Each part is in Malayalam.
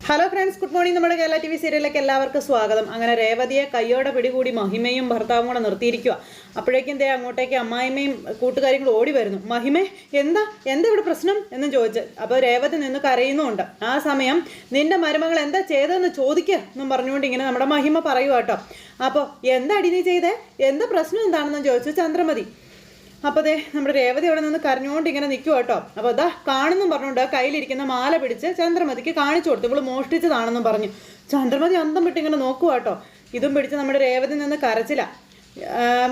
ഹലോ ഫ്രണ്ട്സ് ഗുഡ് മോർണിംഗ് നമ്മുടെ കേരള ടി വി സീരിയലിലേക്ക് എല്ലാവർക്കും സ്വാഗതം. അങ്ങനെ രേവതിയെ കയ്യോടെ പിടികൂടി മഹിമയും ഭർത്താവും കൂടെ നിർത്തിയിരിക്കുക അപ്പോഴേക്കും ദേ അങ്ങോട്ടേക്ക് അമ്മായിമ്മയും കൂട്ടുകാരികളും ഓടി വരുന്നു. മഹിമേ എന്താ? എന്താ ഇവിടെ പ്രശ്നം? എന്ന് ചോദിച്ച്. അപ്പോൾ രേവതി നിന്ന് കരയുന്നുണ്ട് ആ സമയം നിന്റെ മരുമകൾ എന്താ ചെയ്തതെന്ന് ചോദിക്കുക എന്നും പറഞ്ഞുകൊണ്ട് ഇങ്ങനെ നമ്മുടെ മഹിമ പറയുക കേട്ടോ. അപ്പോൾ എന്താ അടി നീ ചെയ്തേ? എന്താ പ്രശ്നം? എന്താണെന്ന് ചോദിച്ചു ചന്ദ്രമതി. അപ്പോൾ അതെ നമ്മുടെ രേവതി അവിടെ നിന്ന് കരഞ്ഞുകൊണ്ട് ഇങ്ങനെ നിൽക്കുക കേട്ടോ. അപ്പോൾ അതാ കാണുന്നും പറഞ്ഞുകൊണ്ട് കയ്യിലിരിക്കുന്ന മാല പിടിച്ച് ചന്ദ്രമതിക്ക് കാണിച്ചു കൊടുത്തു. ഇവൾ മോഷ്ടിച്ചതാണെന്നും പറഞ്ഞു. ചന്ദ്രമതി അന്തം വിട്ട് ഇങ്ങനെ നോക്കുക കേട്ടോ. ഇതും പിടിച്ച് നമ്മുടെ രേവതി നിന്ന് കരച്ചില്ല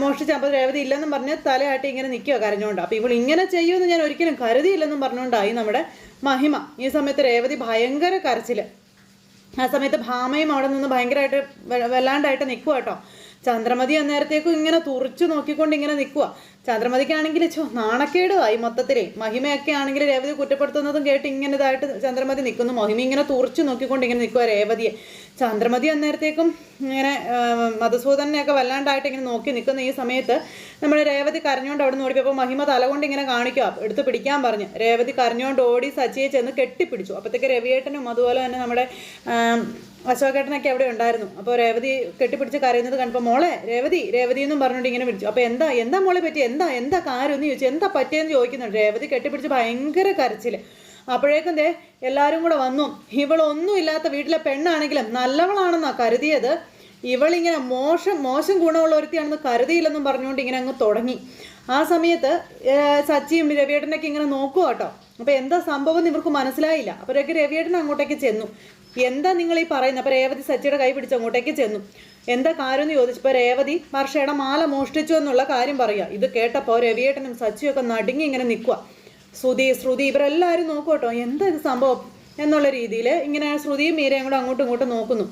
മോഷ്ടിച്ച അപ്പോൾ രേവതി ഇല്ലെന്നും പറഞ്ഞ് തലയാട്ടി ഇങ്ങനെ നിൽക്കുക കരഞ്ഞുകൊണ്ട് അപ്പോൾ ഇവൾ ഇങ്ങനെ ചെയ്യുമെന്ന് ഞാൻ ഒരിക്കലും കരുതിയില്ലെന്നും പറഞ്ഞുകൊണ്ടായി നമ്മുടെ മഹിമ. ഈ സമയത്ത് രേവതി ഭയങ്കര കരച്ചിൽ ആ സമയത്ത് ഭാമയും അവിടെ നിന്ന് ഭയങ്കരമായിട്ട് വല്ലാണ്ടായിട്ട് നിൽക്കുക കേട്ടോ. ചന്ദ്രമതി അന്നേരത്തേക്കും ഇങ്ങനെ തുറച്ചു നോക്കിക്കൊണ്ട് ഇങ്ങനെ നിൽക്കുക ചന്ദ്രമതിക്കാണെങ്കിൽ ചോ നാണക്കേടുമായി മൊത്തത്തിലേ. മഹിമയൊക്കെ ആണെങ്കിൽ രേവതി കുറ്റപ്പെടുത്തുന്നതും കേട്ട് ഇങ്ങനെ ഇതായിട്ട് ചന്ദ്രമതി നിൽക്കുന്നു മഹിമ ഇങ്ങനെ തുറച്ചു നോക്കിക്കൊണ്ട് ഇങ്ങനെ നിൽക്കുക രേവതിയെ. ചന്ദ്രമതി അന്നേരത്തേക്കും ഇങ്ങനെ മധുസൂദനെയൊക്കെ വല്ലാണ്ടായിട്ട് ഇങ്ങനെ നോക്കി നിൽക്കുന്ന ഈ സമയത്ത് നമ്മുടെ രേവതി കരഞ്ഞുകൊണ്ട് അവിടെ നിന്ന് ഓടിക്കും മഹിമ തലകൊണ്ട് ഇങ്ങനെ കാണിക്കുക എടുത്ത് പിടിക്കാൻ പറഞ്ഞ്. രേവതി കരഞ്ഞുകൊണ്ട് ഓടി സച്ചിയെ ചെന്ന് കെട്ടിപ്പിടിച്ചു. അപ്പോഴത്തേക്ക് രവിയേട്ടനും അതുപോലെ തന്നെ നമ്മുടെ അശോകേട്ടനൊക്കെ അവിടെ ഉണ്ടായിരുന്നു. അപ്പോൾ രേവതി കെട്ടിപ്പിടിച്ച് കരയുന്നത് കണ്ടപ്പോൾ മോളെ രേവതി രേവതി എന്നും പറഞ്ഞുകൊണ്ട് ഇങ്ങനെ പിടിച്ചു അപ്പോൾ എന്താ എന്താ മോളെ പറ്റി? എന്താ എന്താ എന്താ കാര്യം എന്ന് ചോദിച്ചു. എന്താ പറ്റിയെന്ന് ചോദിക്കുന്നുണ്ട്. രേവതി കെട്ടിപ്പിടിച്ച് ഭയങ്കര കരച്ചിൽ അപ്പോഴേക്കും ദേ എല്ലാവരും കൂടെ വന്നു. ഇവളൊന്നും ഇല്ലാത്ത വീട്ടിലെ പെണ്ണാണെങ്കിലും നല്ലവളാണെന്നാ കരുതിയത്. ഇവളിങ്ങനെ മോശം മോശം ഗുണമുള്ള ഒരുത്തിയാണെന്ന് കരുതിയില്ലെന്നും പറഞ്ഞുകൊണ്ട് ഇങ്ങനെ അങ്ങ് തുടങ്ങി. ആ സമയത്ത് സച്ചിയും രവിയേട്ടനൊക്കെ ഇങ്ങനെ നോക്കുക കേട്ടോ. അപ്പോൾ എന്താ സംഭവം എന്ന് ഇവർക്ക് മനസ്സിലായില്ല. അപ്പോഴേക്ക് രവിയേട്ടൻ അങ്ങോട്ടേക്ക് ചെന്നു. എന്താ നിങ്ങൾ ഈ പറയുന്നത് അപ്പോൾ രേവതി സച്ചിയുടെ കൈ പിടിച്ച് അങ്ങോട്ടേക്ക് ചെന്നു. എന്താ കാര്യം എന്ന് ചോദിച്ചപ്പോൾ രേവതി വർഷയുടെ മാല മോഷ്ടിച്ചു എന്നുള്ള കാര്യം പറയുക. ഇത് കേട്ടപ്പോൾ രവിയേട്ടനും സച്ചിയൊക്കെ നടുങ്ങി ഇങ്ങനെ നിൽക്കുക ശ്രുതി ശ്രുതി ഇവരെല്ലാവരും നോക്കും എന്താ ഇത് സംഭവം എന്നുള്ള രീതിയിൽ ഇങ്ങനെ ശ്രുതിയും മീരയും കൂടെ അങ്ങോട്ടും ഇങ്ങോട്ടും നോക്കുന്നു.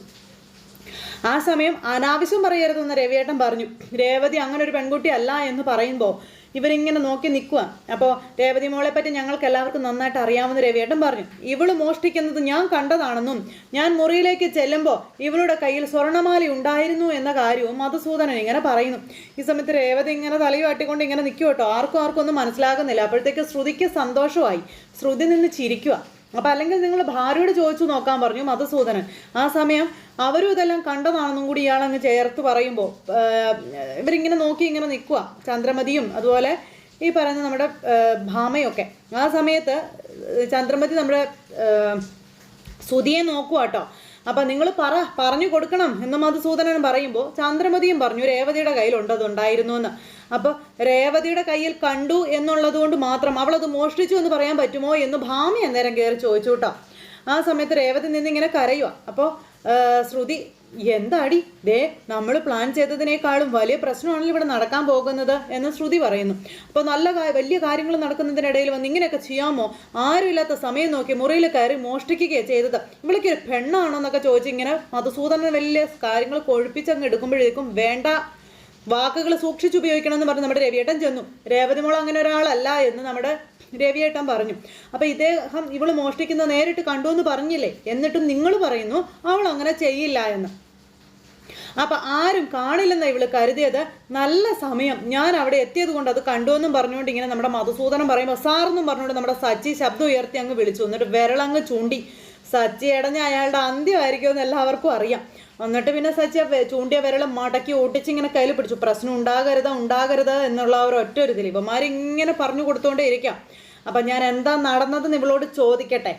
ആ സമയം അനാവശ്യം പറയരുതെന്ന് രവിയേട്ടൻ പറഞ്ഞു. രേവതി അങ്ങനെ ഒരു പെൺകുട്ടി അല്ല എന്ന് പറയുമ്പോൾ ഇവരിങ്ങനെ നോക്കി നിൽക്കുക അപ്പോൾ രേവതി മോളെ പറ്റി ഞങ്ങൾക്ക് എല്ലാവർക്കും നന്നായിട്ട് അറിയാമെന്ന് രവിയേട്ടൻ പറഞ്ഞു. ഇവൾ മോഷ്ടിക്കുന്നത് ഞാൻ കണ്ടതാണെന്നും ഞാൻ മുറിയിലേക്ക് ചെല്ലുമ്പോൾ ഇവളുടെ കയ്യിൽ സ്വർണമാല ഉണ്ടായിരുന്നു എന്ന കാര്യവും മധുസൂദനൻ ഇങ്ങനെ പറയുന്നു. ഈ സമയത്ത് രേവതി ഇങ്ങനെ തലയുവാട്ടിക്കൊണ്ട് ഇങ്ങനെ നിൽക്കുക കേട്ടോ. ആർക്കും ആർക്കും ഒന്നും മനസ്സിലാകുന്നില്ല. അപ്പോഴത്തേക്ക് ശ്രുതിക്ക് സന്തോഷമായി. ശ്രുതി നിന്ന് ചിരിക്കുക അപ്പം അല്ലെങ്കിൽ നിങ്ങൾ ഭാര്യയോട് ചോദിച്ചു നോക്കാൻ പറഞ്ഞു മധുസൂദനൻ. ആ സമയം അവരും ഇതെല്ലാം കണ്ടതാണെന്നും കൂടി ഇയാളങ്ങ് ചേർത്ത് പറയുമ്പോൾ ഇവരിങ്ങനെ നോക്കി ഇങ്ങനെ നിൽക്കുക ചന്ദ്രമതിയും അതുപോലെ ഈ പറയുന്ന നമ്മുടെ ഭാമയൊക്കെ. ആ സമയത്ത് ചന്ദ്രമതി നമ്മുടെ സുതിയെ നോക്കുക കേട്ടോ അപ്പം നിങ്ങൾ പറ പറഞ്ഞു കൊടുക്കണം എന്ന് മധുസൂദനൻ പറയുമ്പോൾ ചന്ദ്രമതിയും പറഞ്ഞു രേവതിയുടെ കയ്യിലുണ്ടത് ഉണ്ടായിരുന്നു എന്ന്. അപ്പോൾ രേവതിയുടെ കയ്യിൽ കണ്ടു എന്നുള്ളത് കൊണ്ട് മാത്രം അവളത് മോഷ്ടിച്ചു എന്ന് പറയാൻ പറ്റുമോ എന്ന് ഭാമി അന്നേരം കയറി ചോദിച്ചു കേട്ടോ. ആ സമയത്ത് രേവതി നിന്നിങ്ങനെ കരയുക അപ്പോൾ ശ്രുതി എന്താടി? ദേ നമ്മൾ പ്ലാൻ ചെയ്തതിനേക്കാളും വലിയ പ്രശ്നമാണല്ലോ ഇവിടെ നടക്കാൻ പോകുന്നത് എന്ന് ശ്രുതി പറയുന്നു. അപ്പോൾ നല്ല വലിയ കാര്യങ്ങൾ നടക്കുന്നതിനിടയിൽ വന്ന് ഇങ്ങനെയൊക്കെ ചെയ്യാമോ? ആരുമില്ലാത്ത സമയം നോക്കി മുറിയിൽ കയറി മോഷ്ടിക്കുകയാണ് ചെയ്തത്. ഇവൾക്ക് ഒരു പെണ്ണാണോ എന്നൊക്കെ ചോദിച്ചിങ്ങനെ മധുസൂദനൻ വലിയ കാര്യങ്ങൾ കൊഴുപ്പിച്ചങ്ങ് എടുക്കുമ്പോഴേക്കും വേണ്ട വാക്കുകൾ സൂക്ഷിച്ചുപയോഗിക്കണം എന്ന് പറഞ്ഞ് നമ്മുടെ രവിയേട്ടൻ ചെന്നു. രേവതി മോൾ അങ്ങനെ ഒരാളല്ല എന്ന് നമ്മുടെ രവിയേട്ടൻ പറഞ്ഞു. അപ്പൊ ഇദ്ദേഹം ഇവൾ മോഷ്ടിക്കുന്നത് നേരിട്ട് കണ്ടു എന്ന് പറഞ്ഞില്ലേ? എന്നിട്ടും നിങ്ങൾ പറയുന്നു അവൾ അങ്ങനെ ചെയ്യില്ല എന്ന്. അപ്പൊ ആരും കാണില്ലെന്ന ഇവൾ കരുതിയത്. നല്ല സമയം ഞാൻ അവിടെ എത്തിയത് കൊണ്ട് അത് കണ്ടുവെന്നും പറഞ്ഞുകൊണ്ട് ഇങ്ങനെ നമ്മുടെ മധുസൂദനം പറയുമ്പോൾ സാറെന്നും പറഞ്ഞുകൊണ്ട് നമ്മുടെ സച്ചി ശബ്ദം ഉയർത്തി അങ്ങ് വിളിച്ചു. എന്നിട്ട് വിരളങ്ങ് ചൂണ്ടി. സച്ചി ഇടഞ്ഞ അയാളുടെ അന്ത്യമായിരിക്കും എന്ന് എല്ലാവർക്കും അറിയാം. എന്നിട്ട് പിന്നെ സച്ചി ചൂണ്ടിയ വിരൽ മടക്കി ഓട്ടിച്ച് ഇങ്ങനെ കയ്യിൽ പിടിച്ചു. പ്രശ്നം ഉണ്ടാകരുത് ഉണ്ടാകരുത് എന്നുള്ള ഒരു ഒറ്റ ഒരു ഇതിൽ ഇവന്മാരിങ്ങനെ പറഞ്ഞു കൊടുത്തുകൊണ്ടേ ഇരിക്കാം. അപ്പം ഞാൻ എന്താ നടന്നതെന്ന് ഇവളോട് ചോദിക്കട്ടെ.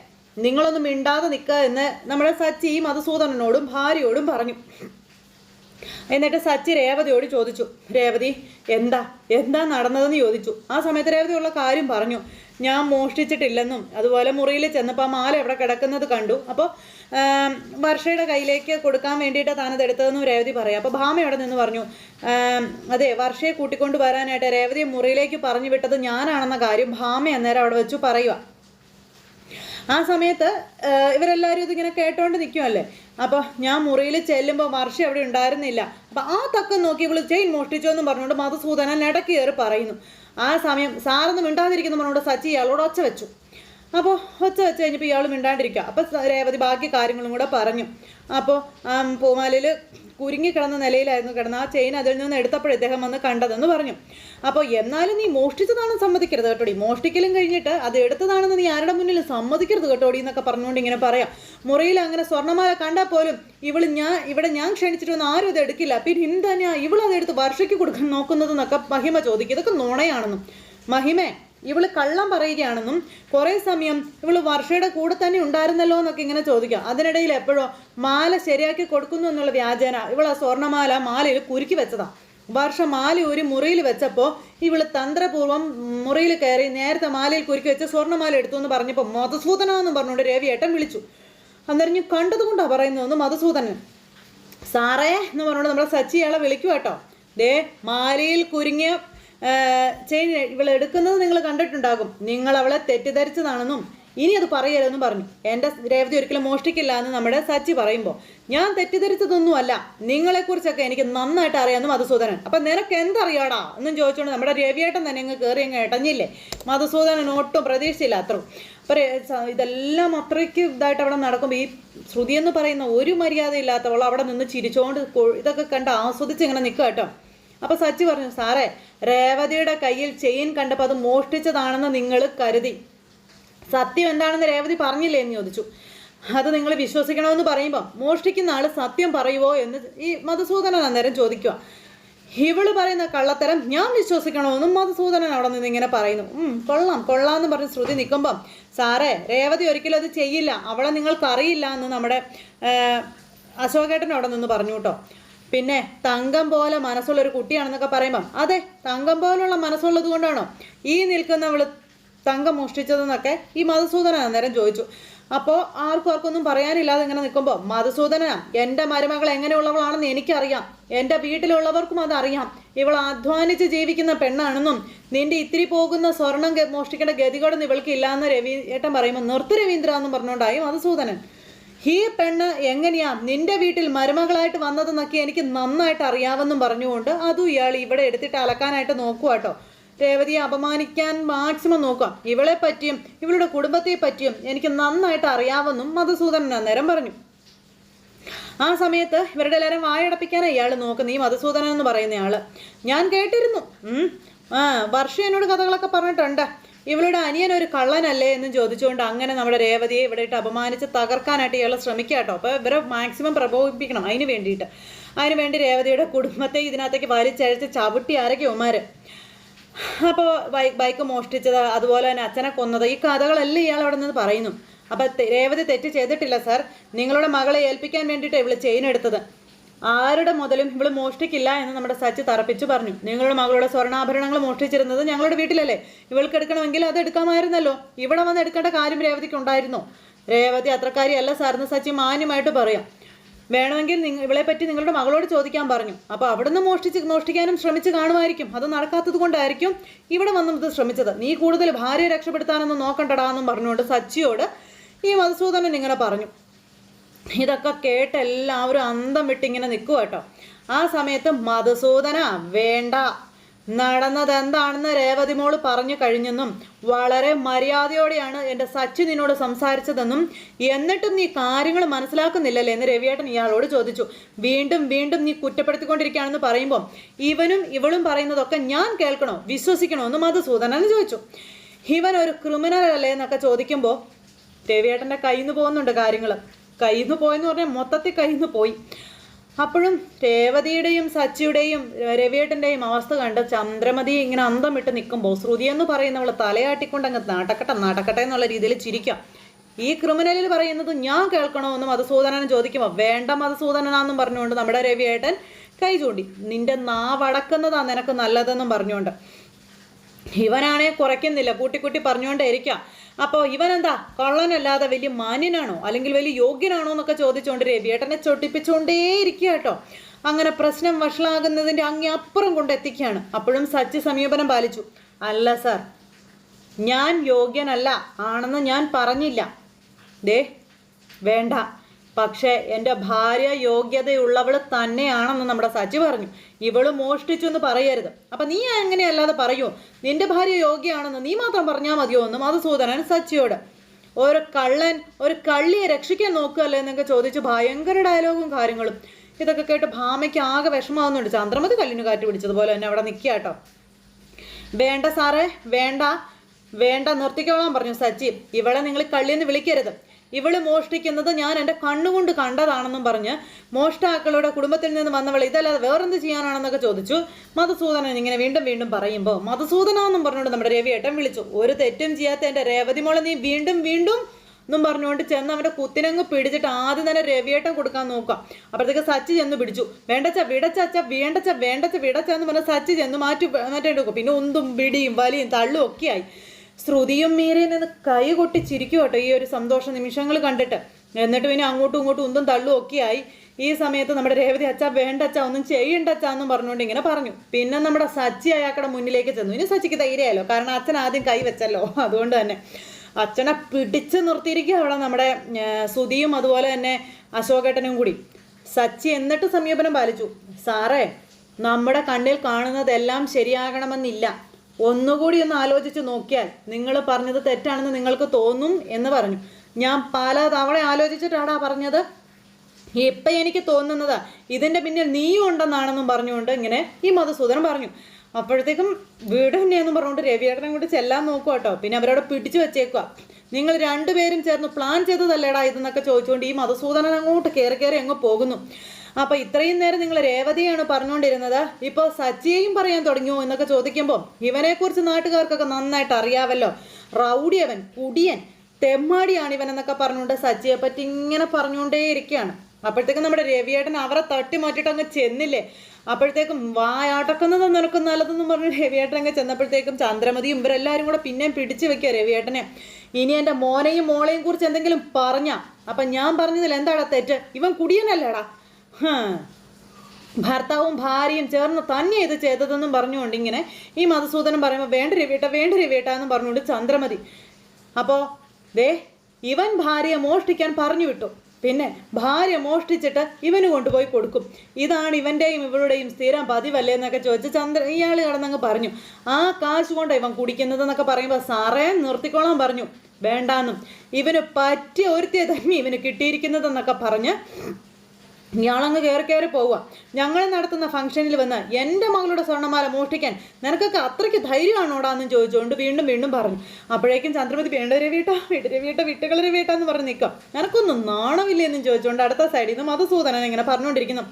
നിങ്ങളൊന്നും മിണ്ടാതെ നിൽക്കുക എന്ന് നമ്മുടെ സച്ചിയും മധുസൂദനനോടും ഭാര്യയോടും പറഞ്ഞു. എന്നിട്ട് സച്ചി രേവതിയോട് ചോദിച്ചു രേവതി എന്താ? എന്താ നടന്നതെന്ന് ചോദിച്ചു. ആ സമയത്ത് രേവതിയുള്ള കാര്യം പറഞ്ഞു. ഞാൻ മോഷ്ടിച്ചിട്ടില്ലെന്നും അതുപോലെ മുറിയിൽ ചെന്നപ്പോൾ ആ മാല എവിടെ കിടക്കുന്നത് കണ്ടു. അപ്പോൾ വർഷയുടെ കയ്യിലേക്ക് കൊടുക്കാൻ വേണ്ടിയിട്ട് താനത് എടുത്തതെന്നും രേവതി പറയാം. അപ്പോൾ ഭാമ അവിടെ നിന്ന് പറഞ്ഞു അതെ വർഷയെ കൂട്ടിക്കൊണ്ട് വരാനായിട്ട് രേവതിയെ മുറിയിലേക്ക് പറഞ്ഞു വിട്ടത് ഞാനാണെന്ന കാര്യം ഭാമ അന്നേരം അവിടെ വെച്ചു പറയുക ആ സമയത്ത് ഇവരെല്ലാവരും ഇതിങ്ങനെ കേട്ടോണ്ട് നിൽക്കുമല്ലേ അപ്പോൾ ഞാൻ മുറിയിൽ ചെല്ലുമ്പോൾ വർഷ അവിടെ ഉണ്ടായിരുന്നില്ല. അപ്പോൾ ആ തക്കം നോക്കി ഇവൾ ചെയിൻ മോഷ്ടിച്ചോ എന്ന് പറഞ്ഞുകൊണ്ട് മധുസൂദനൻ ഇടയ്ക്ക് കയറി പറയുന്നു. ആ സമയം സാറൊന്നും മിണ്ടാതിരിക്കുന്നു പറഞ്ഞുകൊണ്ട് സച്ചി ഇയാളോട് ഒച്ച വെച്ചു. അപ്പോൾ ഒച്ച വെച്ച് കഴിഞ്ഞപ്പോൾ ഇയാൾ മിണ്ടാണ്ടിരിക്കുക അപ്പോൾ രേവതി ബാക്കി കാര്യങ്ങളും കൂടെ പറഞ്ഞു. അപ്പോൾ പൂമാലയിൽ കുരുങ്ങി കിടന്ന നിലയിലായിരുന്നു കിടന്ന് ആ ചെയിൻ അതിൽ നിന്ന് എടുത്തപ്പോൾ ഇദ്ദേഹം വന്ന് കണ്ടതെന്ന് പറഞ്ഞു. അപ്പോൾ എന്നാലും നീ മോഷ്ടിച്ചതാണെന്ന് സമ്മതിക്കരുത് കേട്ടോടി മോഷ്ടിക്കലും കഴിഞ്ഞിട്ട് അത് എടുത്തതാണെന്ന് നീ ആരുടെ മുന്നിൽ സമ്മതിക്കരുത് കേട്ടോടി എന്നൊക്കെ പറഞ്ഞുകൊണ്ട് ഇങ്ങനെ പറയാം. മുറിയിൽ അങ്ങനെ സ്വർണമാല കണ്ടാൽ പോലും ഇവൾ ഞാൻ ഇവിടെ ഞാൻ ക്ഷണിച്ചിട്ട് വന്ന് ആരും ഇത് എടുക്കില്ല. പിന്നെ എന്താ ഇവളത് എടുത്ത് വർഷയ്ക്ക് കൊടുക്കാൻ നോക്കുന്നത് എന്നൊക്കെ മഹിമ ചോദിക്കും. ഇതൊക്കെ നുണയാണെന്നും. മഹിമേ ഇവൾ കള്ളം പറയുകയാണെന്നും കുറേ സമയം ഇവൾ വർഷയുടെ കൂടെ തന്നെ ഉണ്ടായിരുന്നല്ലോ എന്നൊക്കെ ഇങ്ങനെ ചോദിക്കാം. അതിനിടയിൽ എപ്പോഴോ മാല ശരിയാക്കി കൊടുക്കുന്നു എന്നുള്ള വ്യാജേന ഇവൾ ആ സ്വർണമാല മാലയിൽ കുരുക്കി വെച്ചതാ. വർഷ മാല ഒരു മുറിയിൽ വെച്ചപ്പോൾ ഇവൾ തന്ത്രപൂർവം മുറിയിൽ കയറി നേരത്തെ മാലയിൽ കുരുക്കി വെച്ച് സ്വർണമാല എടുത്തു എന്ന് പറഞ്ഞപ്പോൾ മധുസൂദനാന്ന് പറഞ്ഞുകൊണ്ട് രവി ഏട്ടൻ വിളിച്ചു. അന്നേരം ഞാൻ കണ്ടതുകൊണ്ടാണ് പറയുന്നതെന്ന് മധുസൂദനൻ. സാറേ എന്ന് പറഞ്ഞുകൊണ്ട് നമ്മളെ സച്ചിയാളെ വിളിക്കും കേട്ടോ ദേ മാലയിൽ കുരുങ്ങിയ ചെയിൻ ഇവൾ എടുക്കുന്നത് നിങ്ങൾ കണ്ടിട്ടുണ്ടാകും. നിങ്ങൾ അവളെ തെറ്റിദ്ധരിച്ചതാണെന്നും ഇനി അത് പറയരുതെന്നും പറഞ്ഞു. എന്റെ രേവതി ഒരിക്കലും മോഷ്ടിക്കില്ല എന്ന് നമ്മുടെ സച്ചി പറയുമ്പോൾ ഞാൻ തെറ്റിദ്ധരിച്ചതൊന്നുമല്ല. നിങ്ങളെക്കുറിച്ചൊക്കെ എനിക്ക് നന്നായിട്ട് അറിയാമെന്ന് മധുസൂദനൻ. അപ്പം നിനക്ക് എന്തറിയാടാ? എന്നും ചോദിച്ചുകൊണ്ട് നമ്മുടെ രവിയേട്ടൻ തന്നെ അങ്ങ് കയറി അങ്ങ് ഇടഞ്ഞില്ലേ? മധുസൂദനൻ ഒട്ടും പ്രതീക്ഷയില്ല അത്രയും. അപ്പോൾ ഇതെല്ലാം അത്രയ്ക്ക് ഇതായിട്ട് അവിടെ നടക്കുമ്പോൾ ഈ ശ്രുതി എന്ന് പറയുന്ന ഒരു മര്യാദയില്ലാത്തവൾ അവിടെ നിന്ന് ചിരിച്ചുകൊണ്ട് ഇതൊക്കെ കണ്ട് ആസ്വദിച്ച് ഇങ്ങനെ നിൽക്കുക കേട്ടോ. അപ്പോൾ സച്ചി പറഞ്ഞു സാറേ രേവതിയുടെ കയ്യിൽ ചെയിൻ കണ്ടപ്പോൾ അത് മോഷ്ടിച്ചതാണെന്ന് നിങ്ങൾ കരുതി. സത്യം എന്താണെന്ന് രേവതി പറഞ്ഞില്ലേ? എന്ന് ചോദിച്ചു. അത് നിങ്ങൾ വിശ്വസിക്കണമെന്ന് പറയുമ്പോൾ മോഷ്ടിക്കുന്ന ആൾ സത്യം പറയുവോ എന്ന് ഈ മധുസൂദനൻ അന്നേരം ചോദിക്കുക ഇവൾ പറയുന്ന കള്ളത്തരം ഞാൻ വിശ്വസിക്കണമെന്നും മധുസൂദനൻ അവിടെ നിന്ന് ഇങ്ങനെ പറയുന്നു. കൊള്ളാം കൊള്ളാം എന്ന് പറഞ്ഞ് ശ്രുതി നിൽക്കുമ്പം സാറേ രേവതി ഒരിക്കലും അത് ചെയ്യില്ല. അവളെ നിങ്ങൾക്കറിയില്ല എന്ന് നമ്മുടെ അശോകേട്ടൻ അവിടെ നിന്ന് പറഞ്ഞു കേട്ടോ. പിന്നെ തങ്കം പോലെ മനസ്സുള്ള ഒരു കുട്ടിയാണെന്നൊക്കെ പറയുമ്പം അതെ തങ്കം പോലുള്ള മനസ്സുള്ളത് കൊണ്ടാണോ ഈ നിൽക്കുന്നവൾ തങ്കം മോഷ്ടിച്ചതെന്നൊക്കെ ഈ മധുസൂദനൻ അന്നേരം ചോദിച്ചു. അപ്പോൾ ആർക്കും ആർക്കൊന്നും പറയാനില്ലാതെ ഇങ്ങനെ നിൽക്കുമ്പോൾ മധുസൂദന എന്റെ മരുമകൾ എങ്ങനെയുള്ളവളാണെന്ന് എനിക്കറിയാം. എന്റെ വീട്ടിലുള്ളവർക്കും അതറിയാം. ഇവൾ അധ്വാനിച്ച് ജീവിക്കുന്ന പെണ്ണാണെന്നും നിന്റെ ഇത്തിരി പോകുന്ന സ്വർണം മോഷ്ടിക്കേണ്ട ഗതികോടൊന്നും ഇവൾക്ക് ഇല്ലാന്ന് രവി ഏട്ടൻ പറയുമ്പോൾ നിർത്ത് രവീന്ദ്ര എന്നും പറഞ്ഞുകൊണ്ടായി മധുസൂദനൻ. ഈ പെണ്ണ് എങ്ങനെയാ നിന്റെ വീട്ടിൽ മരുമകളായിട്ട് വന്നതെന്നൊക്കെ എനിക്ക് നന്നായിട്ട് അറിയാമെന്നും പറഞ്ഞുകൊണ്ട് അതും ഇയാൾ ഇവിടെ എടുത്തിട്ട് അലക്കാനായിട്ട് നോക്കുക കേട്ടോ രേവതിയെ അപമാനിക്കാൻ മാക്സിമം നോക്കാം ഇവളെ പറ്റിയും ഇവളുടെ കുടുംബത്തെ പറ്റിയും എനിക്ക് നന്നായിട്ട് അറിയാമെന്നും മധുസൂദനൻ അന്നേരം പറഞ്ഞു. ആ സമയത്ത് ഇവരുടെ എല്ലാവരും വായടപ്പിക്കാനാണ് ഇയാൾ നോക്കുന്നത് ഈ മധുസൂദനൻ എന്ന് പറയുന്നയാൾ ഞാൻ കേട്ടിരുന്നു. ആ വർഷ എന്നോട് കഥകളൊക്കെ പറഞ്ഞിട്ടുണ്ട്. ഇവളുടെ അനിയൻ ഒരു കള്ളനല്ലേ എന്നും ചോദിച്ചുകൊണ്ട് അങ്ങനെ നമ്മുടെ രേവതിയെ ഇവിടെ ഇട്ട് അപമാനിച്ച് തകർക്കാനായിട്ട് ഇയാൾ ശ്രമിക്കുക കേട്ടോ അപ്പോൾ ഇവരെ മാക്സിമം പ്രകോപിപ്പിക്കണം. അതിന് വേണ്ടിയിട്ട്. അതിന് വേണ്ടി രേവതിയുടെ കുടുംബത്തെ ഇതിനകത്തേക്ക് വലിച്ചഴച്ച് ചവിട്ടി ആരൊക്കെ ഉമാര് അപ്പോൾ ബൈക്ക് മോഷ്ടിച്ചത് അതുപോലെ തന്നെ അച്ഛനെ കൊന്നത് ഈ കഥകളെല്ലാം ഇയാൾ അവിടെ നിന്ന് പറയുന്നു. അപ്പം രേവതി തെറ്റ് ചെയ്തിട്ടില്ല സാർ. നിങ്ങളുടെ മകളെ ഏൽപ്പിക്കാൻ വേണ്ടിയിട്ട് ഇവൾ ചെയിൻ എടുത്തത്. ആരുടെ മുതലും ഇവൾ മോഷ്ടിക്കില്ല എന്ന് നമ്മുടെ സച്ചി തറപ്പിച്ചു പറഞ്ഞു. നിങ്ങളുടെ മകളുടെ സ്വർണാഭരണങ്ങൾ മോഷ്ടിച്ചിരുന്നത് ഞങ്ങളുടെ വീട്ടിലല്ലേ? ഇവൾക്ക് എടുക്കണമെങ്കിൽ അത് എടുക്കാമായിരുന്നല്ലോ. ഇവിടെ വന്ന് എടുക്കേണ്ട കാര്യം രേവതിക്ക് ഉണ്ടായിരുന്നോ. രേവതി അത്രക്കാരിയല്ല സാറിന് സച്ചി മാന്യമായിട്ട് പറയാം. വേണമെങ്കിൽ നിങ്ങൾ ഇവളെ പറ്റി നിങ്ങളുടെ മകളോട് ചോദിക്കാൻ പറഞ്ഞു. അപ്പോൾ അവിടുന്ന് മോഷ്ടിച്ച് മോഷ്ടിക്കാനും ശ്രമിച്ചു കാണുമായിരിക്കും. അത് നടക്കാത്തത് കൊണ്ടായിരിക്കും ഇവിടെ വന്നത് ശ്രമിച്ചത്. നീ കൂടുതൽ ഭാര്യയെ രക്ഷപ്പെടുത്താനൊന്നും നോക്കണ്ടടാ എന്നും പറഞ്ഞുകൊണ്ട് സച്ചിയോട് ഈ മധുസൂദനൻ ഇങ്ങനെ പറഞ്ഞു. ഇതൊക്കെ കേട്ട് എല്ലാവരും അന്തം വിട്ടിങ്ങനെ നിൽക്കുക കേട്ടോ. ആ സമയത്ത് മധുസൂദന വേണ്ട. നടന്നത് എന്താണെന്ന് രേവതി മോൾ പറഞ്ഞു കഴിഞ്ഞെന്നും വളരെ മര്യാദയോടെയാണ് എന്റെ സച്ചി നിന്നോട് സംസാരിച്ചതെന്നും എന്നിട്ടും നീ കാര്യങ്ങൾ മനസ്സിലാക്കുന്നില്ലല്ലേ എന്ന് രവിയേട്ടൻ ഇയാളോട് ചോദിച്ചു. വീണ്ടും വീണ്ടും നീ കുറ്റപ്പെടുത്തിക്കൊണ്ടിരിക്കുകയാണെന്ന് പറയുമ്പോൾ ഇവനും ഇവളും പറയുന്നതൊക്കെ ഞാൻ കേൾക്കണോ വിശ്വസിക്കണോ എന്ന് ചോദിച്ചു. ഇവൻ ഒരു ക്രിമിനൽ അല്ലേ എന്നൊക്കെ ചോദിക്കുമ്പോൾ രവിയേട്ടന്റെ കയ്യിൽ നിന്ന് പോകുന്നുണ്ട് കാര്യങ്ങൾ കയ്യിൽ നിന്ന് പോയെന്ന് പറഞ്ഞാൽ മൊത്തത്തിൽ കയ്യിൽ നിന്ന് പോയി. അപ്പോഴും രേവതിയുടെയും സച്ചിയുടെയും രവിയേട്ടന്റെയും അവസ്ഥ കണ്ട് ചന്ദ്രമതി ഇങ്ങനെ അന്തം വിട്ട് നിൽക്കുമ്പോൾ ശ്രുതി എന്ന് പറയുന്നവൾ തലയാട്ടിക്കൊണ്ട് അങ്ങ് നടക്കട്ടെ നടക്കട്ടെ എന്നുള്ള രീതിയിൽ ചിരിക്കാം. ഈ ക്രിമിനലിൽ പറയുന്നത് ഞാൻ കേൾക്കണമെന്നും മധുസൂദനം ചോദിക്കുമ്പോൾ വേണ്ട മധുസൂദനനാന്നും പറഞ്ഞുകൊണ്ട് നമ്മുടെ രവിയേട്ടൻ കൈ ചൂണ്ടി. നിന്റെ നാവടക്കുന്നതാ നിനക്ക് നല്ലതെന്നും പറഞ്ഞുകൊണ്ട്. ഇവനാണെ കുറയ്ക്കുന്നില്ല കൂട്ടിക്കുട്ടി പറഞ്ഞുകൊണ്ടേ ഇരിക്കാം അപ്പോൾ ഇവനെന്താ? കള്ളനല്ലാതെ വലിയ മാന്യനാണോ? അല്ലെങ്കിൽ വലിയ യോഗ്യനാണോ എന്നൊക്കെ ചോദിച്ചുകൊണ്ട് രവിയേട്ടനെ ചൊട്ടിപ്പിച്ചുകൊണ്ടേ ഇരിക്കുക കേട്ടോ. അങ്ങനെ പ്രശ്നം വഷളാകുന്നതിന്റെ അങ്ങേ അപ്പുറം കൊണ്ടെത്തിക്കുകയാണ് അപ്പോഴും സച്ച് സമീപനം പാലിച്ചു. അല്ല സാർ ഞാൻ യോഗ്യനല്ല ആണെന്ന് ഞാൻ പറഞ്ഞില്ല. ദേ വേണ്ട. പക്ഷേ എന്റെ ഭാര്യ യോഗ്യതയുള്ളവൾ തന്നെയാണെന്ന് നമ്മുടെ സച്ചി പറഞ്ഞു. ഇവൾ മോഷ്ടിച്ചു എന്ന് പറയരുത്. അപ്പം നീ എങ്ങനെയല്ലാതെ പറയൂ. നിന്റെ ഭാര്യ യോഗ്യയാണെന്ന് നീ മാത്രം പറഞ്ഞാൽ മതിയോ എന്നും മധുസൂദനൻ സച്ചിയോട്. ഒരു കള്ളൻ ഒരു കള്ളിയെ രക്ഷിക്കാൻ നോക്കുകയല്ലേ എന്നൊക്കെ ചോദിച്ച് ഭയങ്കര ഡയലോഗും കാര്യങ്ങളും. ഇതൊക്കെ കേട്ട് ഭാമയ്ക്ക് ആകെ വിഷമാവുന്നുണ്ട് ചന്ദ്രമതി കല്ലിന് കാറ്റ് പിടിച്ചതുപോലെ തന്നെ അവിടെ നിൽക്കുക കേട്ടോ. വേണ്ട സാറേ വേണ്ട. വേണ്ട നിർത്തിക്കോളാൻ പറഞ്ഞു സച്ചി. ഇവളെ നിങ്ങൾ കള്ളിയെന്ന് വിളിക്കരുത്. ഇവൾ മോഷ്ടിക്കുന്നത് ഞാൻ എന്റെ കണ്ണുകൊണ്ട് കണ്ടതാണെന്നും പറഞ്ഞ് മോഷ്ടാക്കളുടെ കുടുംബത്തിൽ നിന്ന് വന്നവൾ ഇതല്ലാതെ വേറെന്ത് ചെയ്യാനാണെന്നൊക്കെ ചോദിച്ചു. മധുസൂദനൻ ഇങ്ങനെ വീണ്ടും വീണ്ടും പറയുമ്പോൾ മധുസൂദന എന്നും പറഞ്ഞുകൊണ്ട് നമ്മുടെ രവിയേട്ടൻ വിളിച്ചു. ഒരു തെറ്റും ചെയ്യാത്ത എന്റെ രേവതി മോളെ നീ വീണ്ടും വീണ്ടും എന്നും പറഞ്ഞുകൊണ്ട് ചെന്ന് അവന്റെ കുത്തിനങ്ങ് പിടിച്ചിട്ട് ആദ്യം തന്നെ രവിയേട്ടൻ കൊടുക്കാൻ നോക്കാം അപ്പോഴത്തേക്ക് സച്ചി ചെന്ന് പിടിച്ചു. വേണ്ടച്ച വിടച്ചച്ച വേണ്ടച്ച വേണ്ടച്ച വിടച്ച എന്ന് പറഞ്ഞ സച്ചി ചെന്ന് മാറ്റി മാറ്റേണ്ടി പിന്നെ ഉന്തും പിടിയും വലിയും തള്ളും ഒക്കെയായി ശ്രുതിയും മീരയിൽ നിന്ന് കൈ കൊട്ടി ചിരിക്കും കേട്ടോ ഈ ഒരു സന്തോഷ നിമിഷങ്ങൾ കണ്ടിട്ട്. എന്നിട്ട് പിന്നെ അങ്ങോട്ടും ഇങ്ങോട്ടും ഒന്നും തള്ളും ഒക്കെ ആയി. ഈ സമയത്ത് നമ്മുടെ രേവതി അച്ഛ വേണ്ട അച്ഛ ഒന്നും ചെയ്യണ്ട അച്ഛ എന്നും പറഞ്ഞുകൊണ്ട് ഇങ്ങനെ പറഞ്ഞു. പിന്നെ നമ്മുടെ സച്ചി അയാക്കടെ മുന്നിലേക്ക് ചെന്നു. ഇനി സച്ചിക്ക് ധൈര്യമായല്ലോ കാരണം അച്ഛൻ ആദ്യം കൈ വെച്ചല്ലോ. അതുകൊണ്ട് തന്നെ അച്ഛനെ പിടിച്ച് നിർത്തിയിരിക്കുക അവിടെ നമ്മുടെ സുധിയും അതുപോലെ തന്നെ അശോകേട്ടനും കൂടി. സച്ചി എന്നിട്ട് സമീപനം പാലിച്ചു. സാറേ നമ്മുടെ കണ്ണിൽ കാണുന്നതെല്ലാം ശരിയാകണമെന്നില്ല. ഒന്നുകൂടി ഒന്ന് ആലോചിച്ച് നോക്കിയാൽ നിങ്ങൾ പറഞ്ഞത് തെറ്റാണെന്ന് നിങ്ങൾക്ക് തോന്നും എന്ന് പറഞ്ഞു. ഞാൻ പല തവണ ആലോചിച്ചിട്ടാണ് പറഞ്ഞത്. ഇപ്പം എനിക്ക് തോന്നുന്നത് ഇതിന്റെ പിന്നിൽ നീയും ഉണ്ടെന്നാണെന്നും പറഞ്ഞുകൊണ്ട് ഇങ്ങനെ ഈ മധുസൂദനൻ പറഞ്ഞു. അപ്പോഴത്തേക്കും വീട് തന്നെയെന്നും പറഞ്ഞുകൊണ്ട് രവിയേട്ടനെ കൊണ്ട് ചെല്ലാൻ നോക്കുക കേട്ടോ. പിന്നെ അവരവിടെ പിടിച്ചു വെച്ചേക്കുക. നിങ്ങൾ രണ്ടുപേരും ചേർന്ന് പ്ലാൻ ചെയ്തതല്ലേടാ ഇതെന്നൊക്കെ ചോദിച്ചുകൊണ്ട് ഈ മധുസൂദനൻ അങ്ങോട്ട് കയറി കയറി അങ്ങ് പോകുന്നു. അപ്പൊ ഇത്രയും നേരം നിങ്ങൾ രേവതിയാണ് പറഞ്ഞുകൊണ്ടിരുന്നത് ഇപ്പോൾ സച്ചിയെയും പറയാൻ തുടങ്ങിയോ എന്നൊക്കെ ചോദിക്കുമ്പോൾ ഇവനെക്കുറിച്ച് നാട്ടുകാർക്കൊക്കെ നന്നായിട്ട് അറിയാവല്ലോ. റൗഡിയവൻ കുടിയൻ തെമ്മാടിയാണ് ഇവൻ എന്നൊക്കെ പറഞ്ഞുകൊണ്ട് സച്ചിയെ പറ്റി ഇങ്ങനെ പറഞ്ഞുകൊണ്ടേയിരിക്കുകയാണ്. അപ്പോഴത്തേക്കും നമ്മുടെ രവിയേട്ടൻ അവരെ തട്ടി മാറ്റിയിട്ട് അങ്ങ് ചെന്നില്ലേ? അപ്പോഴത്തേക്കും വായാട്ടക്കുന്നത് നിനക്ക് നല്ലതെന്ന് പറഞ്ഞ് രവിയേട്ടൻ അങ്ങ് ചെന്നപ്പോഴത്തേക്കും ചന്ദ്രമതിയും ഇവരെല്ലാവരും കൂടെ പിന്നെയും പിടിച്ചു വെക്കുക രവിയേട്ടനെ. ഇനി എന്റെ മോനെയും മോളെയും കുറിച്ച് എന്തെങ്കിലും പറഞ്ഞാ? അപ്പം ഞാൻ പറഞ്ഞതിൽ എന്താടാ തെറ്റ്? ഇവൻ കുടിയനല്ലേടാ. ഭർത്താവും ഭാര്യയും ചേർന്ന് തന്നെ ഇത് ചെയ്തതെന്നും പറഞ്ഞുകൊണ്ട് ഇങ്ങനെ ഈ മധുസൂദനം പറയുമ്പോൾ വേണ്ട വീട്ട വേണ്ട വീട്ട എന്നും പറഞ്ഞുകൊണ്ട് ചന്ദ്രമതി. അപ്പോൾ ദേ ഇവൻ ഭാര്യയെ മോഷ്ടിക്കാൻ പറഞ്ഞു വിട്ടു. പിന്നെ ഭാര്യ മോഷ്ടിച്ചിട്ട് ഇവന് കൊണ്ടുപോയി കൊടുക്കും. ഇതാണ് ഇവന്റെയും ഇവളുടെയും സ്ഥിരം പതിവല്ലേ എന്നൊക്കെ ചോദിച്ച് ചന്ദ്ര ഇയാൾ കിടന്നങ്ങ് പറഞ്ഞു. ആ കാശ് കൊണ്ട് ഇവൻ കുടിക്കുന്നത് എന്നൊക്കെ പറയുമ്പോൾ സാറേ നിർത്തിക്കോളാൻ പറഞ്ഞു. വേണ്ടാന്നും. ഇവന് പറ്റിയ ഒരുത്തിയെ തന്നെ ഇവന് കിട്ടിയിരിക്കുന്നതെന്നൊക്കെ പറഞ്ഞ് ഇയാളങ്ങ് കയറി കയറി പോവുക. ഞങ്ങൾ നടത്തുന്ന ഫംഗ്ഷനിൽ വന്ന് എന്റെ മകളുടെ സ്വർണമാല മോഷ്ടിക്കാൻ നിനക്കൊക്കെ അത്രയ്ക്ക് ധൈര്യമാണോടാന്നും ചോദിച്ചുകൊണ്ട് വീണ്ടും വീണ്ടും പറഞ്ഞു. അപ്പോഴേക്കും ചന്ദ്രമതി വേണ്ടവരെ വീട്ടാ വീട്ടിലെ വീട്ട വിട്ടുകൾ വീട്ടാന്ന് പറഞ്ഞ് നിൽക്കാം നിനക്കൊന്നും നാണമില്ലേ എന്നും ചോദിച്ചുകൊണ്ട് അടുത്ത സൈഡിൽ നിന്ന് മധുസൂദനൻ ഇങ്ങനെ പറഞ്ഞുകൊണ്ടിരിക്കുന്നു.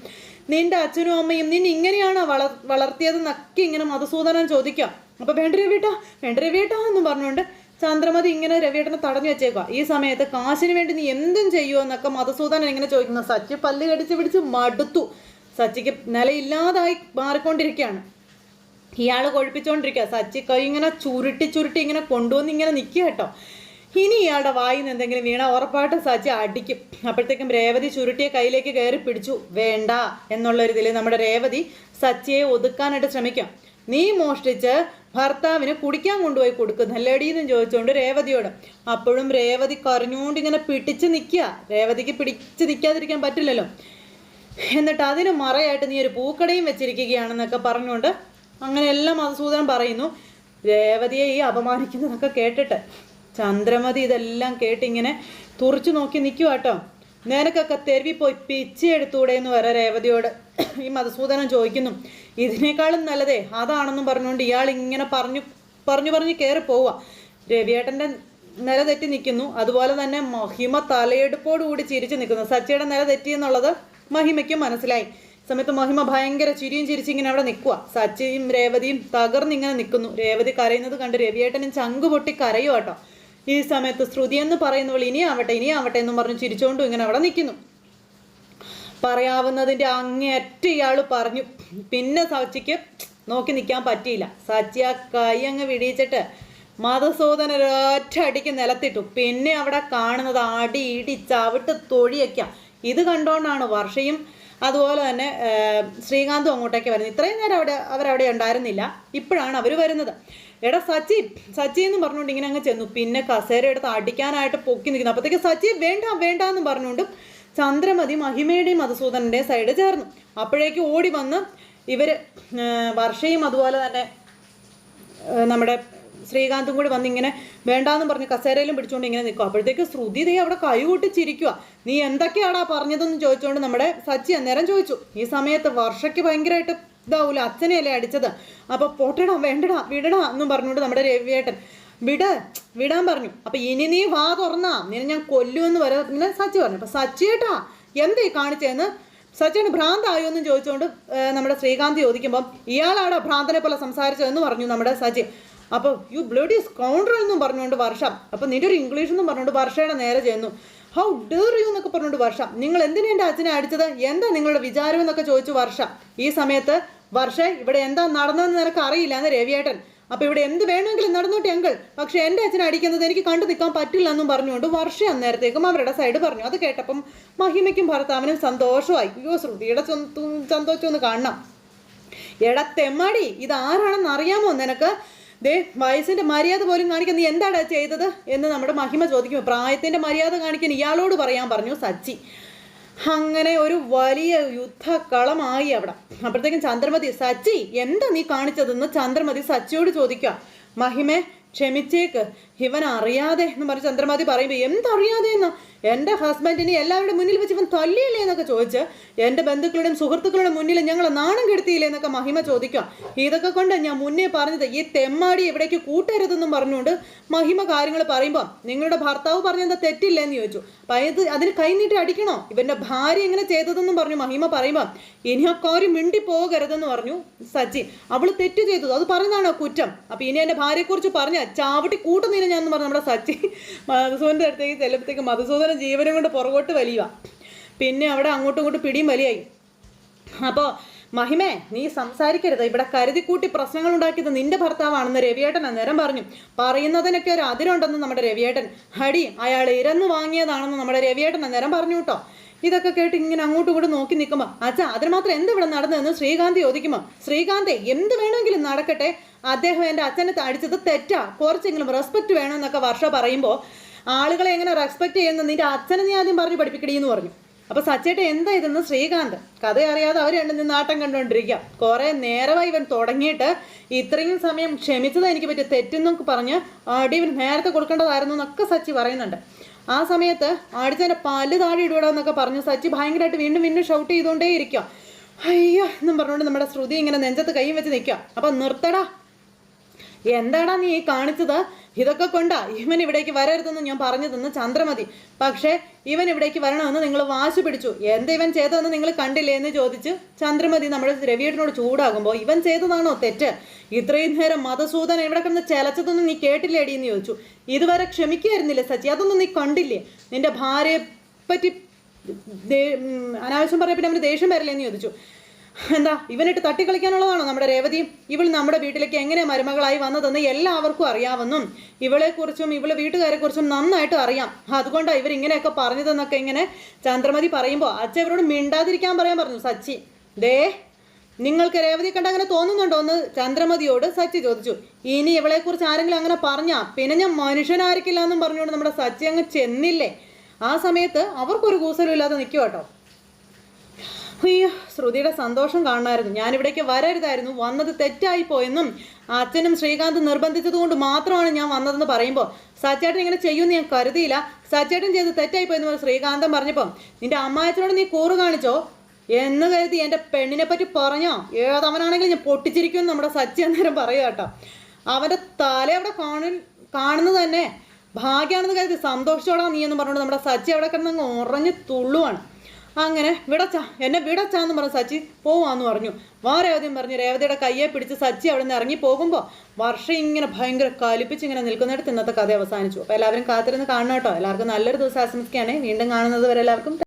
നിന്റെ അച്ഛനും അമ്മയും നിന്നെ ഇങ്ങനെയാണ് വളർ വളർത്തിയതെന്നൊക്കെ ഇങ്ങനെ മധുസൂദനൻ ചോദിക്കാം അപ്പോൾ വേണ്ടരെ വീട്ടാ വേണ്ടരെ വീട്ടാ എന്നും പറഞ്ഞുകൊണ്ട് ചന്ദ്രമതി ഇങ്ങനെ രവിയേട്ടനെ തടഞ്ഞു വെച്ചേക്കുക ഈ സമയത്ത് കാശിന് വേണ്ടി നീ എന്തും ചെയ്യുമോ എന്നൊക്കെ മധുസൂദനൻ ഇങ്ങനെ ചോദിക്കുന്നു. സച്ചി പല്ല് കടിച്ച് പിടിച്ച് മടുത്തു. സച്ചിക്ക് നിലയില്ലാതായി മാറിക്കൊണ്ടിരിക്കുകയാണ്. ഇയാൾ കൊഴിപ്പിച്ചുകൊണ്ടിരിക്കുക സച്ചി കൈ ഇങ്ങനെ ചുരുട്ടി ചുരുട്ടി ഇങ്ങനെ കൊണ്ടുവന്ന് ഇങ്ങനെ നിൽക്കുക കേട്ടോ. ഇനി ഇയാളുടെ വായിൽ നിന്ന് എന്തെങ്കിലും വീണ ഉറപ്പായിട്ടും സച്ചി അടിക്കും. അപ്പോഴത്തേക്കും രേവതി ചുരുട്ടിയ കയ്യിലേക്ക് കയറി പിടിച്ചു. വേണ്ട എന്നുള്ള എന്നുള്ളൊരിതിൽ നമ്മുടെ രേവതി സച്ചിയെ ഒതുക്കാനായിട്ട് ശ്രമിക്കാം നീ മോഷ്ടിച്ച് ഭർത്താവിന് കുടിക്കാൻ കൊണ്ടുപോയി കൊടുക്കുന്നല്ലേടി എന്ന് ചോദിച്ചുകൊണ്ട് രേവതിയോട്. അപ്പോഴും രേവതി കറിഞ്ഞുകൊണ്ട് ഇങ്ങനെ പിടിച്ച് നിൽക്കുക രേവതിക്ക് പിടിച്ച് നിൽക്കാതിരിക്കാൻ പറ്റില്ലല്ലോ. എന്നിട്ട് അതിന് മറയായിട്ട് നീ ഒരു പൂക്കടയും വെച്ചിരിക്കുകയാണെന്നൊക്കെ പറഞ്ഞുകൊണ്ട് അങ്ങനെ എല്ലാം മധുസൂദനൻ പറയുന്നു. രേവതിയെ ഈ അപമാനിക്കുന്നതൊക്കെ കേട്ടിട്ട് ചന്ദ്രമതി ഇതെല്ലാം കേട്ടിങ്ങനെ തുറച്ചു നോക്കി നിൽക്കുക കേട്ടോ നിനക്കൊക്കെ തെരുവി പോയി പിച്ചെടുത്തൂടെ എന്ന് വരെ രേവതിയോട് ഈ മധുസൂദനം ചോദിക്കുന്നു. ഇതിനേക്കാളും നല്ലതേ അതാണെന്നും പറഞ്ഞുകൊണ്ട് ഇയാൾ ഇങ്ങനെ പറഞ്ഞു പറഞ്ഞു പറഞ്ഞ് കയറി പോവുക. രവിയേട്ടന്റെ നില തെറ്റി നിൽക്കുന്നു. അതുപോലെ തന്നെ മഹിമ തലയെടുപ്പോടുകൂടി ചിരിച്ചു നിൽക്കുന്നു. സച്ചിയുടെ നില തെറ്റി എന്നുള്ളത് മഹിമയ്ക്കും മനസ്സിലായി. സമയത്ത് മഹിമ ഭയങ്കര ചിരിയും ചിരിച്ച് ഇങ്ങനെ അവിടെ നിൽക്കുക. സച്ചിയും രേവതിയും തകർന്നിങ്ങനെ നിൽക്കുന്നു. രേവതി കരയുന്നത് കണ്ട് രവിയേട്ടനും ചങ്ക് പൊട്ടി കരയും കേട്ടോ ഈ സമയത്ത് ശ്രുതി എന്ന് പറയുന്നവൾ ഇനി ആവട്ടെ ഇനി ആവട്ടെ എന്നും പറഞ്ഞ് ചിരിച്ചുകൊണ്ടും ഇങ്ങനെ അവിടെ നിൽക്കുന്നു പറയാവുന്നതിന്റെ അങ്ങേയറ്റ ഇയാൾ പറഞ്ഞു പിന്നെ സച്ചിക്ക് നോക്കി നിൽക്കാൻ പറ്റിയില്ല. സച്ചി ആ കൈ അങ്ങ് വിടിയിച്ചിട്ട് മതസൂദന ഒരൊറ്റ അടിക്ക് നിലത്തിട്ടു. പിന്നെ അവിടെ കാണുന്നത് അടി ഇടി ചവിട്ട് തൊഴിയൊക്കെയാണ് ഇത് കണ്ടുകൊണ്ടാണ് വർഷയും അതുപോലെ തന്നെ ശ്രീകാന്തും അങ്ങോട്ടേക്ക് വരുന്നത്. ഇത്രയും നേരം അവിടെ അവരവിടെ ഉണ്ടായിരുന്നില്ല. ഇപ്പോഴാണ് അവർ വരുന്നത്. എടാ സച്ചി സച്ചി എന്ന് പറഞ്ഞുകൊണ്ട് ഇങ്ങനെ അങ്ങ് ചെന്നു. പിന്നെ കസേര എടുത്ത് അടിക്കാനായിട്ട് പൊക്കി നിൽക്കുന്നു അപ്പോഴത്തേക്ക് സച്ചി വേണ്ട വേണ്ട എന്ന് പറഞ്ഞുകൊണ്ട് ചന്ദ്രമതി മഹിമയുടെയും മധുസൂദനന്റെ സൈഡ് ചേർന്നു. അപ്പോഴേക്ക് ഓടി വന്ന് ഇവർ വർഷയും അതുപോലെ തന്നെ നമ്മുടെ ശ്രീകാന്തും കൂടി വന്ന് ഇങ്ങനെ വേണ്ടാന്ന് പറഞ്ഞ് കസേരയിലും പിടിച്ചുകൊണ്ട് ഇങ്ങനെ നിൽക്കും. അപ്പോഴത്തേക്ക് ശ്രുതി ദേ അവിടെ കൈകൂട്ടിച്ചിരിക്കുക നീ എന്തൊക്കെയാടാ പറഞ്ഞതെന്ന് ചോദിച്ചുകൊണ്ട് നമ്മുടെ സച്ചി അന്നേരം ചോദിച്ചു. ഈ സമയത്ത് വർഷയ്ക്ക് ഭയങ്കരമായിട്ട് ഇതാവൂല. അച്ഛനെയല്ലേ അടിച്ചത്. അപ്പോൾ പോട്ടടാ വേണ്ടടാ വിടടാ എന്നും പറഞ്ഞുകൊണ്ട് നമ്മുടെ രവിയേട്ടൻ. വിട് വിടാൻ പറഞ്ഞു. അപ്പൊ ഇനി നീ വാ തുറന്നാ. നിന്നെ ഞാൻ കൊല്ലുമെന്ന് വരെ പിന്നെ സച്ചി പറഞ്ഞു. അപ്പൊ സച്ചിയേട്ടാ എന്തേ കാണിച്ചതെന്ന് സച്ചിന് ഭ്രാന്തായോ എന്ന് ചോദിച്ചുകൊണ്ട് നമ്മുടെ ശ്രീകാന്ത് ചോദിക്കുമ്പം ഇയാളാണ് ഭ്രാന്തനെ പോലെ സംസാരിച്ചതെന്ന് പറഞ്ഞു നമ്മുടെ സച്ചി. അപ്പോൾ യു ബ്ലഡ് ഈസ് കൗണ്ടർ എന്നും പറഞ്ഞുകൊണ്ട് വർഷം അപ്പോൾ നിന്റെ ഒരു ഇംഗ്ലീഷ് എന്നും പറഞ്ഞുകൊണ്ട് വർഷയുടെ നേരെ ചെയ്യുന്നു ഹൗ ഡേർ യു എന്നൊക്കെ പറഞ്ഞുകൊണ്ട് വർഷം നിങ്ങൾ എന്തിനാ എന്റെ അച്ഛനെ അടിച്ചത്? എന്താ നിങ്ങളുടെ വിചാരം? എന്നൊക്കെ ചോദിച്ചു വർഷം. ഈ സമയത്ത് വർഷ ഇവിടെ എന്താ നടന്നതെന്ന് നിനക്ക് അറിയില്ല എന്ന് രവിയേട്ടൻ. അപ്പൊ ഇവിടെ എന്ത് വേണമെങ്കിലും നടന്നോട്ടെ അങ്കിൾ. പക്ഷെ എന്റെ അച്ഛനെ അടിക്കുന്നത് എനിക്ക് കണ്ടു നിൽക്കാൻ പറ്റില്ല എന്നും പറഞ്ഞുകൊണ്ട് വർഷ അന്നേരത്തേക്കും അവരുടെ സൈഡ് പറഞ്ഞു. അത് കേട്ടപ്പം മഹിമയ്ക്കും ഭർത്താവിനും സന്തോഷമായി. അയ്യോ ശ്രുതിയുടെ സന്തോഷം ഒന്ന് കാണണം. എടാ ഇത് ആരാണെന്ന് അറിയാമോ നിനക്ക്? ദേ വയസ്സിന്റെ മര്യാദ പോലും കാണിക്കാൻ നീ എന്താടാ ചെയ്തത്? എന്ന് നമ്മുടെ മഹിമ ചോദിക്കും പ്രായത്തിന്റെ മര്യാദ കാണിക്കാൻ ഇയാളോട് പറയാൻ പറഞ്ഞു സച്ചി. അങ്ങനെ ഒരു വലിയ യുദ്ധക്കളമായി അവിടെ. അപ്പോഴത്തേക്കും ചന്ദ്രമതി സച്ചി എന്താ നീ കാണിച്ചതെന്ന്? ചന്ദ്രമതി സച്ചിയോട് ചോദിക്കുക മഹിമേ ക്ഷമിച്ചേക്ക്. ഇവൻ അറിയാതെ എന്ന് പറഞ്ഞ് ചന്ദ്രമതി പറയുമ്പോൾ എന്തറിയാതെ എന്നാ എന്റെ ഹസ്ബൻഡിനെ എല്ലാവരുടെ മുന്നിൽ വെച്ച് ഇവൻ തല്ലിയില്ലേ എന്നൊക്കെ ചോദിച്ച് എന്റെ ബന്ധുക്കളുടെയും സുഹൃത്തുക്കളുടെ മുന്നിൽ ഞങ്ങൾ നാണം കെടുത്തിയില്ലേ എന്നൊക്കെ മഹിമ ചോദിക്കാം ഇതൊക്കെ കൊണ്ട് ഞാൻ മുന്നേ പറഞ്ഞത് ഈ തെമ്മാടി ഇവിടേക്ക് കൂട്ടരുതെന്നും പറഞ്ഞുകൊണ്ട് മഹിമ കാര്യങ്ങൾ പറയുമ്പോൾ നിങ്ങളുടെ ഭർത്താവ് പറഞ്ഞെന്താ തെറ്റില്ല എന്ന് ചോദിച്ചു. അപ്പം അത് അതിന് കൈനീട്ടി അടിക്കണോ? ഇവന്റെ ഭാര്യ എങ്ങനെ ചെയ്തതെന്നും പറഞ്ഞു മഹിമ പറയുമ്പോൾ ഇനി ആ കാര്യം മിണ്ടി പോകരുതെന്ന് പറഞ്ഞു സച്ചി അവൾ തെറ്റ് ചെയ്തത്. അത് പറഞ്ഞതാണോ കുറ്റം? അപ്പം ഇനി എന്റെ ഭാര്യയെക്കുറിച്ച് പറഞ്ഞ ചാവട്ടി ഞാൻ എന്ന് പറഞ്ഞു നമ്മുടെ സച്ചി മധുസൂദന്റെ അടുത്തേക്ക് ചെല്ലുമ്പോഴത്തേക്ക് മധുസൂദന ജീവനും കൊണ്ട് പുറകോട്ട് വലിയ പിന്നെ അവിടെ അങ്ങോട്ടും ഇങ്ങോട്ടും പിടിയും വലിയായി. അപ്പോൾ മഹിമേ നീ സംസാരിക്കരുത്. ഇവിടെ കരുതിക്കൂട്ടി പ്രശ്നങ്ങൾ ഉണ്ടാക്കിയത് നിന്റെ ഭർത്താവാണെന്ന് രവിയേട്ടൻ അന്നേരം പറഞ്ഞു. പറയുന്നതിനൊക്കെ ഒരു അതിരുണ്ടെന്ന് നമ്മുടെ രവിയേട്ടൻ. ഹടി അയാൾ ഇരന്ന് വാങ്ങിയതാണെന്ന് നമ്മുടെ രവിയേട്ടൻ അന്നേരം പറഞ്ഞു കേട്ടോ. ഇതൊക്കെ കേട്ട് ഇങ്ങനെ അങ്ങോട്ടും ഇങ്ങോട്ടും നോക്കി നിൽക്കുമ്പോൾ അച്ഛാ അതിനുമാത്രം എന്ത് ഇവിടെ നടന്നതെന്ന് ശ്രീകാന്ത് ചോദിക്കുമ്പോൾ ശ്രീകാന്തെ എന്ത് വേണമെങ്കിലും നടക്കട്ടെ. അദ്ദേഹം എന്റെ അച്ഛനെ അടിച്ചത് തെറ്റാ. കുറച്ചെങ്കിലും റെസ്പെക്റ്റ് വേണമെന്നൊക്കെ വർഷ പറയുമ്പോൾ ആളുകളെ എങ്ങനെ റെസ്പെക്ട് ചെയ്യുന്ന? നിന്റെ അച്ഛനെ നീ ആദ്യം പറഞ്ഞു പഠിപ്പിക്കടി എന്ന് പറഞ്ഞു. അപ്പൊ സച്ചേട്ട എന്താ ഇതെന്ന് ശ്രീകാന്ത് കഥ അറിയാതെ അവർ രണ്ടു നിന്ന് നാട്ടം കണ്ടുകൊണ്ടിരിക്കുക കുറെ നേരമായി ഇവൻ തുടങ്ങിയിട്ട്. ഇത്രയും സമയം ക്ഷമിച്ചത് എനിക്ക് പറ്റിയ തെറ്റെന്നൊക്കെ പറഞ്ഞ് അടി ഇവൻ നേരത്തെ കൊടുക്കേണ്ടതായിരുന്നു എന്നൊക്കെ സച്ചി പറയുന്നുണ്ട്. ആ സമയത്ത് അടിച്ചതിന്റെ പല്ല് താഴെ ഇടുവിടാ എന്നൊക്കെ പറഞ്ഞു സച്ചി ഭയങ്കരമായിട്ട് വീണ്ടും വീണ്ടും ഷൗട്ട് ചെയ്തുകൊണ്ടേ ഇരിക്കുക അയ്യോ എന്നും പറഞ്ഞുകൊണ്ട് നമ്മുടെ ശ്രുതി ഇങ്ങനെ നെഞ്ചത്ത് കൈയും വെച്ച് നിൽക്കുക അപ്പം നിർത്തടാ. എന്താടാ നീ കാണിച്ചത്? ഇതൊക്കെ കൊണ്ടാ ഇവൻ ഇവിടേക്ക് വരരുതെന്ന് ഞാൻ പറഞ്ഞു തന്ന ചന്ദ്രമതി. പക്ഷേ ഇവൻ ഇവിടേക്ക് വരണമെന്ന് നിങ്ങൾ വാശി പിടിച്ചു. എന്ത് ഇവൻ ചെയ്തതെന്ന് നിങ്ങൾ കണ്ടില്ലേ എന്ന് ചോദിച്ച് ചന്ദ്രമതി നമ്മുടെ രവിയേട്ടനോട് ചൂടാകുമ്പോൾ ഇവൻ ചെയ്തതാണോ തെറ്റ്? ഇത്രയും നേരം മതസൂദൻ എവിടെ കിടന്ന് ചെലച്ചതൊന്നും നീ കേട്ടില്ലേടി എന്ന് ചോദിച്ചു. ഇതുവരെ ക്ഷമിക്കായിരുന്നില്ലേ സച്ചി? അതൊന്നും നീ കണ്ടില്ലേ? നിന്റെ ഭാര്യയെ പറ്റി അനാവശ്യം പിന്നെ അവന് ദേഷ്യം വരില്ലേ എന്ന് ചോദിച്ചു. എന്താ ഇവനിട്ട് തട്ടിക്കളിക്കാനുള്ളതാണോ നമ്മുടെ രേവതി? ഇവൾ നമ്മുടെ വീട്ടിലേക്ക് എങ്ങനെ മരുമകളായി വന്നതെന്ന് എല്ലാവർക്കും അറിയാമെന്നും ഇവളെക്കുറിച്ചും ഇവളെ വീട്ടുകാരെക്കുറിച്ചും നന്നായിട്ട് അറിയാം. അതുകൊണ്ടാണ് ഇവർ ഇങ്ങനെയൊക്കെ പറഞ്ഞതെന്നൊക്കെ ഇങ്ങനെ ചന്ദ്രമതി പറയുമ്പോൾ അച്ഛൻ ഇവരോട് മിണ്ടാതിരിക്കാൻ പറയാൻ പറഞ്ഞു സച്ചി. ദേ നിങ്ങൾക്ക് രേവതി കണ്ട അങ്ങനെ തോന്നുന്നുണ്ടോ എന്ന് ചന്ദ്രമതിയോട് സച്ചി ചോദിച്ചു. ഇനി ഇവളെക്കുറിച്ച് ആരെങ്കിലും അങ്ങനെ പറഞ്ഞാ പിന്നെ ഞാൻ മനുഷ്യനായിരിക്കില്ല എന്നും പറഞ്ഞുകൊണ്ട് നമ്മുടെ സച്ചി അങ്ങ് ചെന്നില്ലേ? ആ സമയത്ത് അവർക്കൊരു കൂസലും ഇല്ലാതെ നിൽക്കുവാട്ടോ അയ്യോ ശ്രുതിയുടെ സന്തോഷം കാണണമായിരുന്നു. ഞാനിവിടേക്ക് വരരുതായിരുന്നു. വന്നത് തെറ്റായി പോയെന്നും അച്ഛനും ശ്രീകാന്ത് നിർബന്ധിച്ചതുകൊണ്ട് മാത്രമാണ് ഞാൻ വന്നതെന്ന് പറയുമ്പോൾ സച്ചേട്ടൻ ഇങ്ങനെ ചെയ്യുമെന്ന് ഞാൻ കരുതിയില്ല. സച്ചേട്ടൻ ചെയ്ത് തെറ്റായി പോയെന്ന് ശ്രീകാന്തം പറഞ്ഞപ്പോൾ നിന്റെ അമ്മായച്ചനോട് നീ കൂറ് കാണിച്ചോ? എന്ന് കരുതി എന്റെ പെണ്ണിനെ പറ്റി പറഞ്ഞോ? ഏതവനാണെങ്കിലും ഞാൻ പൊട്ടിച്ചിരിക്കുമെന്ന് നമ്മുടെ സച്ചി അന്നേരം പറയുക കേട്ടോ. അവന്റെ തല അവിടെ കാണു കാണുന്നത് തന്നെ. ഭാഗ്യമാണെന്ന് കരുതി സന്തോഷിച്ചോടാ നീ എന്ന് പറഞ്ഞുകൊണ്ട് നമ്മുടെ സച്ചി അവിടെ കിടന്ന് അങ്ങ് ഉറഞ്ഞ് തുള്ളുവാണ്. അങ്ങനെ വിടച്ച എന്നെ വിടച്ചാന്ന് പറഞ്ഞ് സച്ചി പോവാന്ന് പറഞ്ഞു. വാ രേവതിയും പറഞ്ഞു രേവതിയുടെ കയ്യെ പിടിച്ച് സച്ചി അവിടെ നിന്ന് ഇറങ്ങി പോകുമ്പോൾ വർഷം ഇങ്ങനെ ഭയങ്കര കലിപ്പിച്ച് ഇങ്ങനെ നിൽക്കുന്നിടത്ത് ഇന്നത്തെ കഥ അവസാനിച്ചു. അപ്പോൾ എല്ലാവരും കാത്തിരുന്ന് കാണണം കേട്ടോ. എല്ലാവർക്കും നല്ലൊരു ദിവസം ആശംസിക്കുകയാണ്. വീണ്ടും കാണുന്നത് വരെ എല്ലാവർക്കും